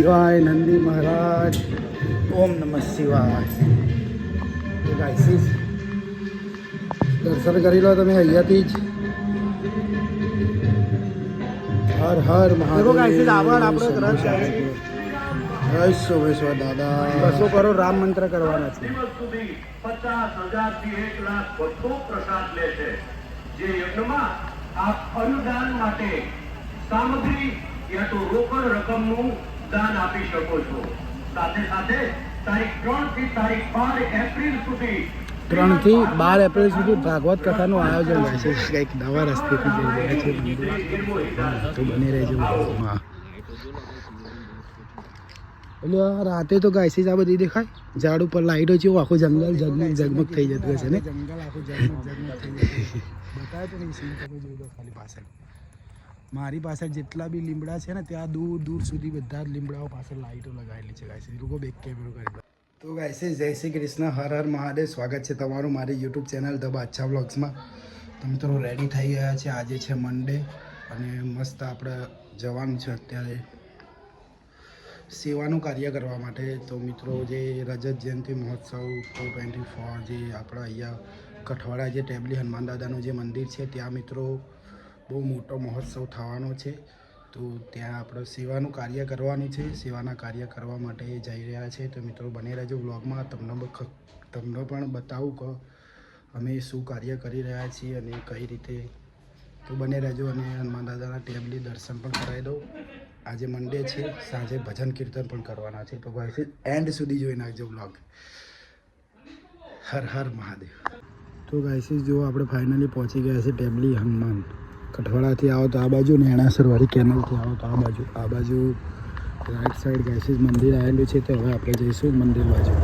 શિવાય નંદી મહારાજ ઓમ નમ શિવાય. ગાઈસીસ દર્શન કરી લો તમે અહીંયાથી જ. હર હર મહાદેવ. સોમેશ્વર દાદા. બસો કરોડ રામ મંત્ર કરવાના છે. પચાસ હજારથી એક લાખ વધુ પ્રસાદ લે છે. જે યજ્ઞમાં આપ અન્નદાન માટે સામગ્રી યા તો રોકડ રકમનું દાન આપી શકો છો. સાથે સાથે તારીખ ત્રણથી તારીખ બાર એપ્રિલ સુધી ત્રણથી બાર એપ્રિલ સુધી ભાગવત કથાનું આયોજન થાય છે. કંઈક નવા રસ્તેથી જઈ રહ્યા છે તો બની રહેજો હા. એટલે રાતે તો ગાયસીસ આ બધી દેખાય. ઝાડ ઉપર લાઈટો છે આખું જંગલ ઝગમગ ઝગમગ થઈ જતું હશે ને? જંગલ આખું જગમગ ઝગમગ થઈ જતું બતાવે તો નહીં સીન તમે જોઈ લો ખાલી પાછળ. મારી પાસે જેટલા બી લીમડા છે ને, ત્યાં દૂર દૂર સુધી બધા જ લીમડાઓ પાસે લાઈટો લગાવેલી છે ગાય લોકો બેક કેમેરો કરી તો ગાયસી જય શ્રી કૃષ્ણ, હર હર મહાદેવ. સ્વાગત છે તમારું મારી યુટ્યુબ ચેનલ ધ બાદશાહ બ્લોગ્સમાં તો મિત્રો રેડી થઈ ગયા છે. આજે છે મંડે અને મસ્ત આપણે જવાનું છે અત્યારે સેવાનું કાર્ય કરવા માટે. તો મિત્રો, જે રજત જયંતિ મહોત્સવ ટુ ટ્વેન્ટી ફોર જે આપણા અહીંયા કઠવાડા જે ટેબલી હનુમાન દાદાનું જે મંદિર છે, ત્યાં મિત્રો બહુ મોટો મહોત્સવ થવાનો છે. તો ત્યાં આપણે સેવાનું કાર્ય કરવાનું છે. સેવાના કાર્ય કરવા માટે જઈ રહ્યા છે. તો મિત્રો, બને રહેજો બ્લોગમાં તમને તમને પણ બતાવું કે અમે શું કાર્ય કરી રહ્યા છીએ અને કઈ રીતે. તો બને રહેજો અને હનુમાન દાદાના ટેબલી દર્શન પણ કરાવી દઉં. આજે મંડે છે. સાંજે ભજન કીર્તન પણ કરવાના છે. તો ભાઈ એન્ડ સુધી જોઈ નાખજો બ્લોગ હર હર મહાદેવ. તો ગાઈસીસ જો આપણે ફાઇનલી પહોંચી ગયા છે ટેબલી હનુમાન. કઠવાડાથી આવો તો આ બાજુ ને એણાસરવાળી કેનલથી આવો તો આ બાજુ. આ બાજુ રાઈટ સાઈડ ગાઈસીસ મંદિર આવેલું છે તો હવે આપણે જઈશું મંદિર બાજુ.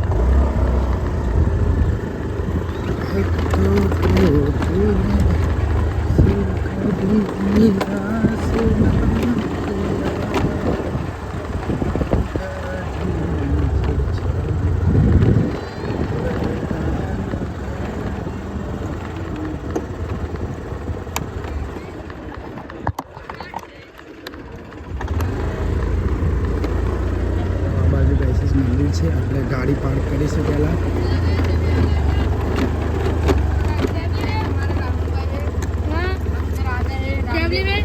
આ છે આપણે ગાડી પાર્ક કરીશું પહેલાં टेबली में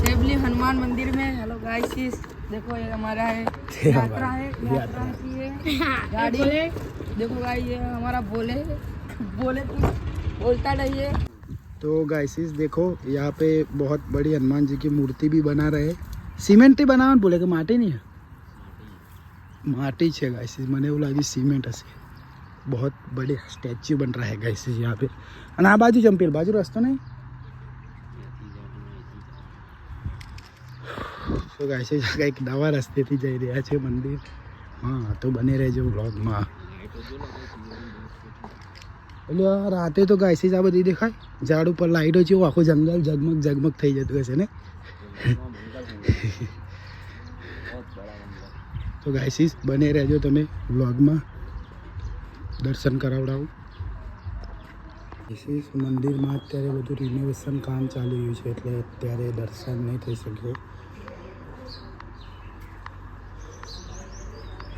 टेबली हनुमान मंदिर में हेलो गाइस देखो ये हमारा है ये यात्रा हमारा है यात्रा की है गाड़ी देखो गाइस ये हमारा बोले बोले तो बोलता रहिए तो गाइसिस देखो यहाँ पे बहुत बड़ी हनुमान जी की मूर्ति भी बना रहे सीमेंट ही बनावा ने बोले कि माटी नहीं है माटी છે ગાઈસીસ મને એવું લાગ્યું સિમેન્ટ હશે बहुत बड़े स्टैच्यू बन रहा है गाइसीस यहाँ पे અને આ બાજુ ચંપેલ બાજુ રસ્તો નહીં તો ગાઈસીસ કંઈક નવા રસ્તેથી જઈ રહ્યા છે મંદિર હા તો બને રહેજો વ્લોગમાં એટલે આ રાતે તો ગાયસીસ આ બધી દેખાય ઝાડ ઉપર લાઈટો છે એવું આખું જંગલ ઝગમગ ઝગમગ થઈ જતું હશે ને તો ગાયસીસ બને રહેજો તમે વ્લોગમાં દર્શન કરાવડાવું. ગાયસીસ મંદિરમાં અત્યારે બધું રિનોવેશન કામ ચાલી રહ્યું છે, એટલે અત્યારે દર્શન નહીં થઈ શકે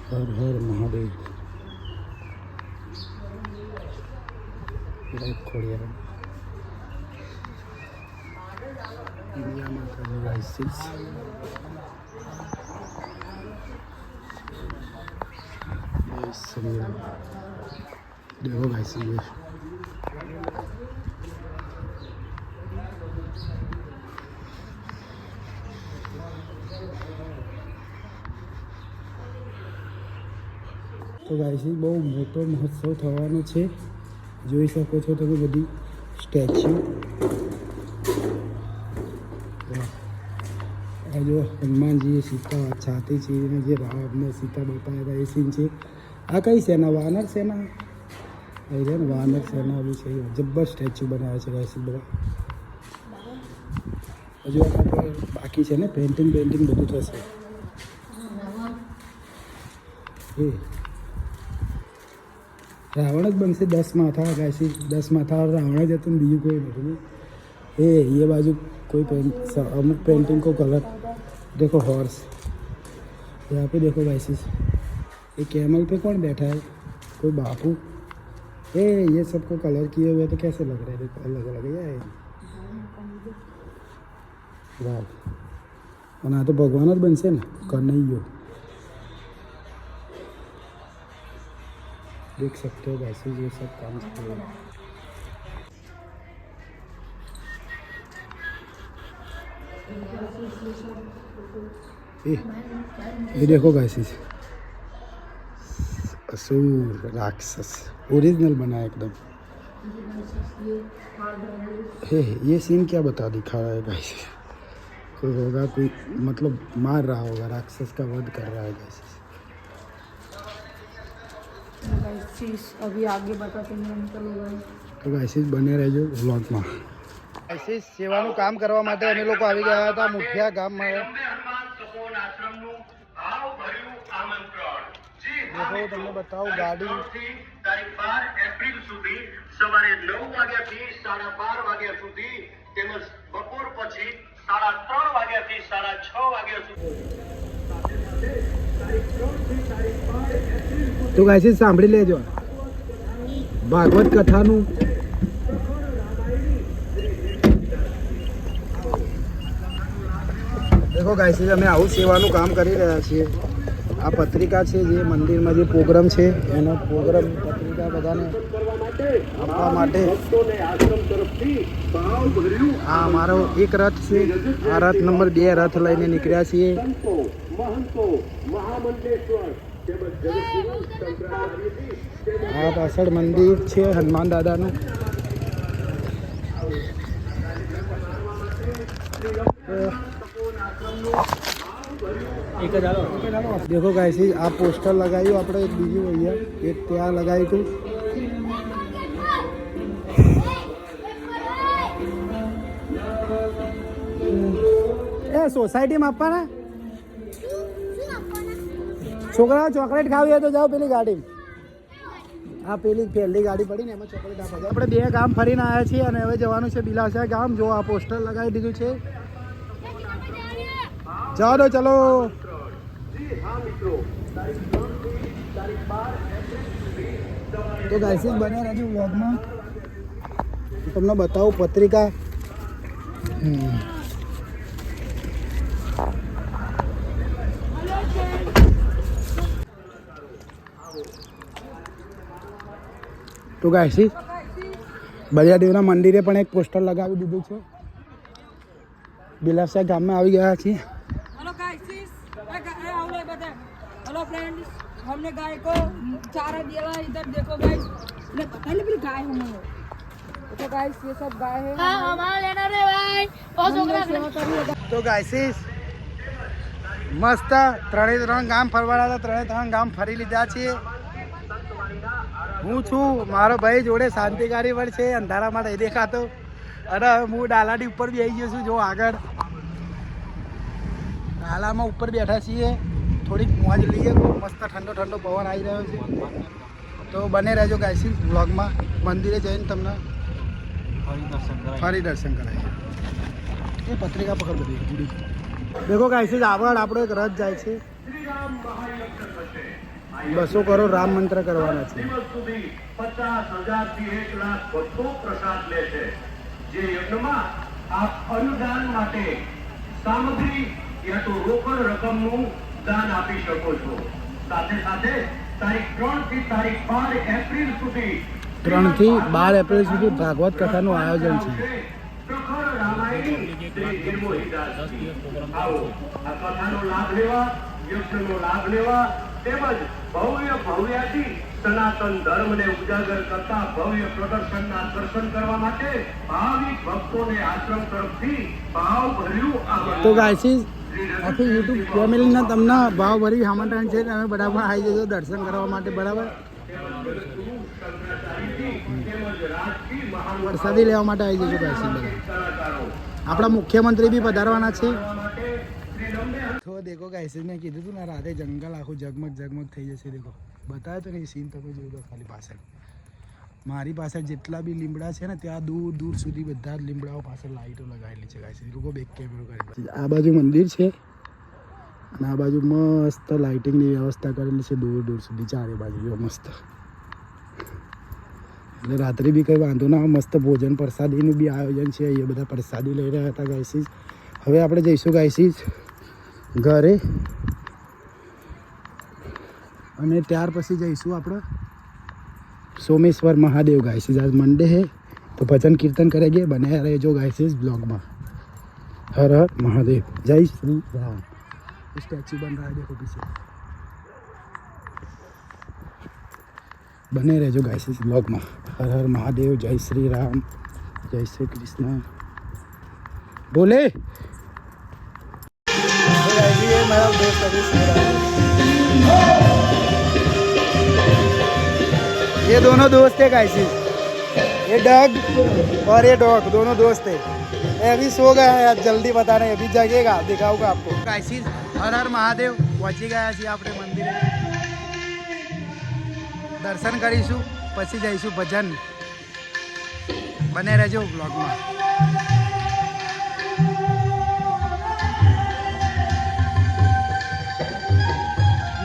હર હર મહાદેવ. લાઈક ખોડિયાર ઇન્ડિયા માતાજી ગાઈસીસ જય શ્રી રામ દેખો તો ગાઈસીસ બહુ મોટો મહોત્સવ થવાનો છે. જોઈ શકો છો તમે બધી સ્ટેચ્યુ. આ જો હનુમાનજીએ સીતા છાતી છે જે રામને સીતા બતાવ્યા હતા એ સીન છે. આ કઈ સેના વાનર સેના એ છે ને વાનર સેના બી છે જબ્બર સ્ટેચ્યુ બનાવે છે ગાઈસીસ બધા હજુ આપણે બાકી છે ને પેન્ટિંગ પેન્ટિંગ બધું થશે એ રાવણ જ બનશે દસ માથા ગાયસી દસ માથા રાવણ જ હતું ને બીજું કોઈ નથી એ એ બાજુ કોઈ પેન્ટ અમુક પેન્ટિંગ કો કલર દેખો હોર્સ यहाँ पे देखो गाइसिस ये कैमल पे कौन बैठा है? कोई बापू? ए, ये सबको कलर किए हुए तो कैसे लग रहे देखो, अलग अलग है ना तो भगवान बन से ना करना ही हो। देख सकते हो वैसे ये सब काम ये देखो गाइस असुर राक्षस ओरिजिनल बना है एकदम हे ये सीन क्या बता दिखा रहा है गाइस कोई होगा कोई मतलब मार रहा होगा राक्षस का वध कर रहा है गाइस गाइस अभी आगे बताते हैं अंकल गाइस તો ગાઈસીસ બને રહેજો વ્લોગમાં ગાઈસીસ સેવાનું કામ કરવા માટે અમે લોકો આવી ગયા હતા મુઠિયા ગામમાં દેખો તમને બતાવું ગાડી તારીખ બાર એપ્રિલ સુધી સવારે નવ વાગ્યાથી સાડા બાર વાગ્યા સુધી તેમજ બપોર પછી સાડા ત્રણ વાગ્યાથી સાડા છ વાગ્યા સુધી તો ગાઈસીસ સાંભળી લેજો. ભાગવત કથાનું દેખો ગાઈસીસ અમે આવું સેવાનું કામ કરી રહ્યા છીએ. આ પત્રિકા છે જે મંદિરમાં જે પ્રોગ્રામ છે, એનો પ્રોગ્રામ પત્રિકા બધાને આપવા માટે આ અમારો એક રથ છે. આ રથ નંબર બે રથ લઈને નીકળ્યા છીએ. આ પાછળ મંદિર છે, હનુમાન દાદાનું. દેખો ગાઈસી આ પોસ્ટર લગાવ્યું આપણે એક બીજું અહીંયા એક ત્યાં લગાવ્યું હતું એ સોસાયટીમાં આપવાના છોકરાઓ ચોકલેટ ખાવી તો જાઓ પેલી ગાડી આ પેલી પહેલી ગાડી પડી આપણે બે ગામ ફરીને આવ્યા છીએ અને હવે જવાનું છે બિલાસા ગામ જો આ પોસ્ટર લગાવી દીધું છે જાઓ દો તો ગાઈસીસ બન્યા રહેજો વ્લોગમાં. તમને બતાવું પત્રિકા. તો ગાઈસીસ બલિયાદેવના મંદિરે પણ એક પોસ્ટર લગાવી દીધું છે. બિલાસા ગામમાં આવી ગયા છીએ. हमने गाय को चारा दिया इधर देखो गाइस ले बता ले फिर गाय हम तो गाइस ये सब गाय है हाँ हमारा लेना रे भाई और छोकरा सेवा करिए તો ગાઈસીસ મસ્ત ત્રણે ત્રણ ગામ ફરવાના હતા ત્રણે ત્રણ ગામ ફરી લીધા છીએ હું છું મારો ભાઈ જોડે શાંતિકારી પણ છે અંધારામાં નહીં દેખાતો અને હું ડાલાની ઉપર બેસી ગયો છું જો આગળ ડાલામાં ઉપર બેઠા છીએ થોડીક મોજ લઈએ. મસ્ત ઠંડો ઠંડો પવન આવી રહ્યો છે. તો બને રહેજો ગાયસી બ્લોગમાં મંદિરે જઈને તમને ફરી દર્શન કરાય એ પત્રિકા પકડ બધી જુડી. દેખો ગાયસી આગળ આપણો એક રથ જાય છે. બસો કરોડ રામ મંત્ર કરવાના છે. પચાસ હજારથી એક લાખ બધો પ્રસાદ લે છે. જે યજ્ઞમાં આપ અનુદાન માટે સામગ્રી યા તો રોકડ રકમનું દાન આપી શકો છો. સાથે સાથે તારીખ ત્રણથી તારીખ બાર એપ્રિલ સુધી ત્રણથી બાર એપ્રિલ સુધી ભાગવત કથાનું આયોજન છે. પ્રખર રામાયણી શ્રી નિર્મોહીદાસજી. આવો આ કથાનો લાભ લેવા યજ્ઞનો લાભ લેવા તેમજ ભવ્ય ભવ્યાથી સનાતન ધર્મને ઉજાગર કરતા ભવ્ય પ્રદર્શનના દર્શન કરવા માટે ભાવિક ભક્તોને આશ્રમ તરફથી ભાવ ભર્યું તો આખી યુટ્યુબ ફેમિલીના તમને ભાવ ભરી આમંત્રણ છે તમે પણ આવી જજો દર્શન કરવા માટે, બરાબર? વરસાદી લેવા માટે આવી જજો બધા આપણા મુખ્યમંત્રી બી પધારવાના છે. તો દેખો ગાયસી મેં કીધું હતું ને, રાતે જંગલ આખું ઝગમગ ઝગમગ થઈ જશે, દેખો. બતાવ્યો તો નહીં સીન તમે જોઈ ખાલી પાછળ. મારી પાસે જેટલા બી લીમડા છે ને, ત્યાં દૂર દૂર સુધી બધા જ લીમડાઓ પાસે લાઈટો લગાવેલી છે ગાય લોકો બેક કેમેરો કરી આ બાજુ મંદિર છે અને આ બાજુ મસ્ત લાઇટિંગની વ્યવસ્થા કરેલી છે, દૂર દૂર સુધી, ચારે બાજુ મસ્ત. એટલે રાત્રે બી કંઈ વાંધો ના મસ્ત ભોજન પ્રસાદીનું બી આયોજન છે, એ બધા પ્રસાદી લઈ રહ્યા હતા ગાયસીસ હવે આપણે જઈશું ગાયસીસ ઘરે. અને ત્યાર પછી જઈશું આપણે सोमेश्वर महादेव गाइसेज आज मंडे है तो भजन कीर्तन करेंगे। बने रहे जो गाइसेज ब्लॉग में। हर हर महादेव। जय श्री राम। स्टैचू बन रहा है, देखो पीछे। बने रहे जो गाइसेज ब्लॉग में। हर हर महादेव, जय श्री राम। जय श्री कृष्णा। बोले। ये दोनों दोस्त है गाइसिस ये डग और ये डॉग दोनों दोस्त है ये अभी सो गया है आज जल्दी बता रहे हैं अभी जगेगा दिखाऊंगा आपको गाइसिस हर हर महादेव પહોંચી ગયા છીએ આપણે મંદિરે દર્શન કરીશું પછી જઈશું ભજન બને રહેજો બ્લોગમાં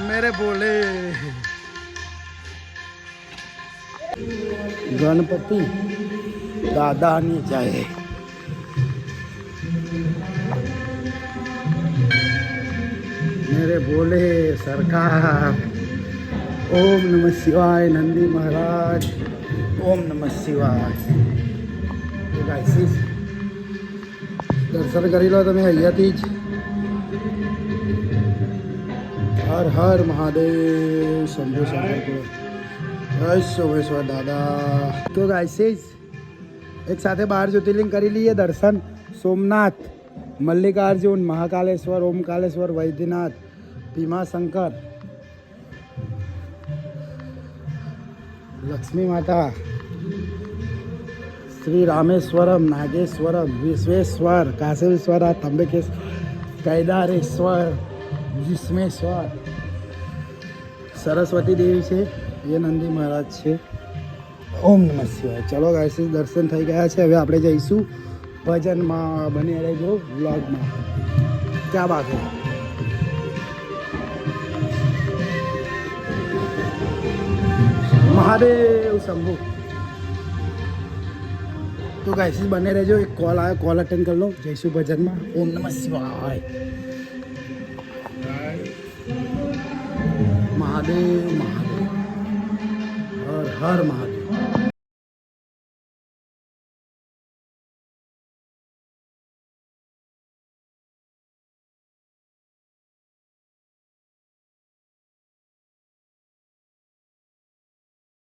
મેરે બોલે ગણપતિ દાદાની જય. મેરે બોલે સરકાર, ઓમ નમઃ શિવાય નંદી મહારાજ, ઓમ નમઃ શિવાય. દર્શન કરી લો તમે અહીંયાથી જ. હર હર મહાદેવ શંભુ શંકર જય સોમેશ્વર દાદા? તો ગાઈસીસ એક સાથે બાર જ્યોતિર્લિંગ કરી લઈએ દર્શન. સોમનાથ, મલ્લિકાર્જુન, મહાકાલેશ્વર, ઓમકાલેશ્વર, વૈદ્યનાથ, ભીમાશંકર, લક્ષ્મી માતા, શ્રી રામેશ્વરમ, નાગેશ્વરમ, વિશ્વેશ્વર, કાશેશ્વર તંબકેશ્વર કૈદારેશ્વર વિશ્મેશ્વર સરસ્વતી દેવી છે. એ નંદી મહારાજ છે. ઓમ નમઃ શિવાય. ચલો ગાયસી દર્શન થઈ ગયા છે. હવે આપણે જઈશું ભજનમાં બની રહેજો વ્લોગમાં ક્યાં બાત મહાદેવ શંભુ. તો ગાયસી બને રહેજો. એક કોલ આવ્યો. કોલ અટેન્ડ કરી લો. જઈશું ભજનમાં. ઓમ નમઃ શિવાય. મહાદેવ મહાદેવ. હર મહાદેવ.